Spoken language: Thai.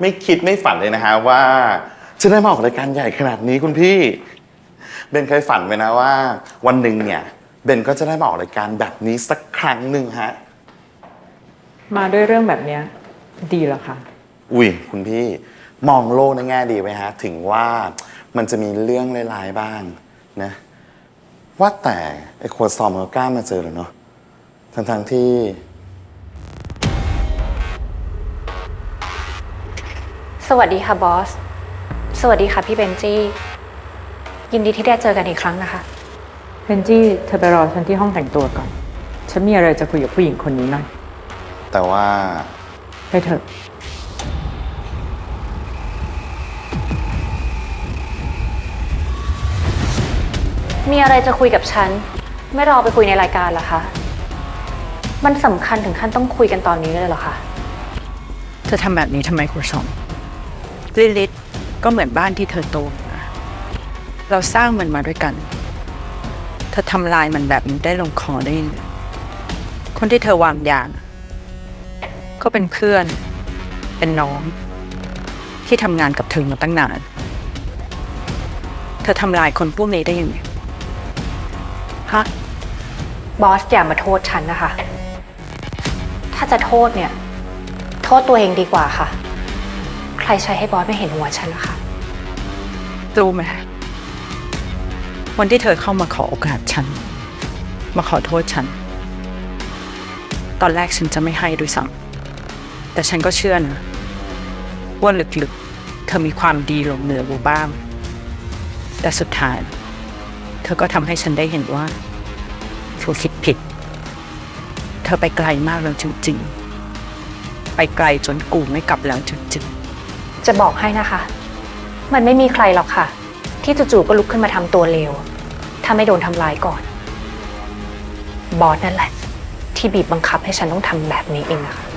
ไม่คิดไม่ฝันเลยนะฮะว่าจะได้มาออกรายการใหญ่ขนาดนี้คุณพี่ เบนเคยฝันไว้นะว่า วันหนึ่งเนี่ย เบนก็จะได้มาออกรายการแบบนี้สักครั้งหนึ่งฮะ มาด้วยเรื่องแบบเนี้ยดีแล้วค่ะอุ้ยคุณพี่มองโลกในแง่ดีไว้ฮะ ถึงว่ามันจะมีเรื่องร้ายๆบ้างนะ ว่าแต่ไอ้ขวดซอมมันก็กล้ามาเจอเลยเนาะทั้งๆที่ สวัสดีค่ะบอส สวัสดีค่ะพี่เบนจี้ ยินดีที่ได้เจอกันอีกครั้งนะคะ เพนจี้เธอไปรอฉันที่ห้องแต่งตัวก่อน ฉันมีอะไรจะคุยกับผู้หญิงคนนี้หน่อย แต่ว่าไปเถอะ มีอะไรจะคุยกับฉัน ไม่รอไปคุยในรายการเหรอคะ มันสำคัญถึงขั้นต้องคุยกันตอนนี้เลยเหรอคะ เธอทำแบบนี้ทำไมครู ลิลิตก็เหมือนบ้านที่เธอโตมาเราสร้างมันมาด้วยกัน เธอทำลายมันแบบนี้ได้ลงคอได้ยังคนที่เธอวางยาก็เป็นเพื่อน เป็นน้อง ที่ทำงานกับเธอมาตั้งนาน เธอทำลายคนพวกนี้ได้ยังไงฮะบอสอย่ามาโทษฉันนะคะ ถ้าจะโทษเนี่ย โทษตัวเองดีกว่าค่ะ ใครใช้ให้บอสไม่เห็นหัวฉันนะคะ รู้ไหมวันที่เธอเข้ามาขอโอกาสฉัน มาขอโทษฉัน ตอนแรกฉันจะไม่ให้ด้วยซ้ำแต่ฉันก็เชื่อนะว่าลึกๆ เธอมีความดีหลงเหนืออยู่บ้าง แต่สุดท้าย เธอก็ทำให้ฉันได้เห็นว่าเธอคิดผิด เธอไปไกลมากแล้วจริงๆ ไปไกลจนกูไม่กลับแล้วจริงๆ จะบอกให้นะคะ มันไม่มีใครหรอกค่ะ ที่จู่ๆก็ลุกขึ้นมาทำตัวเลว ถ้าไม่โดนทำลายก่อน บอสนั่นแหละ ที่บีบบังคับให้ฉันต้องทำแบบนี้เองนะคะ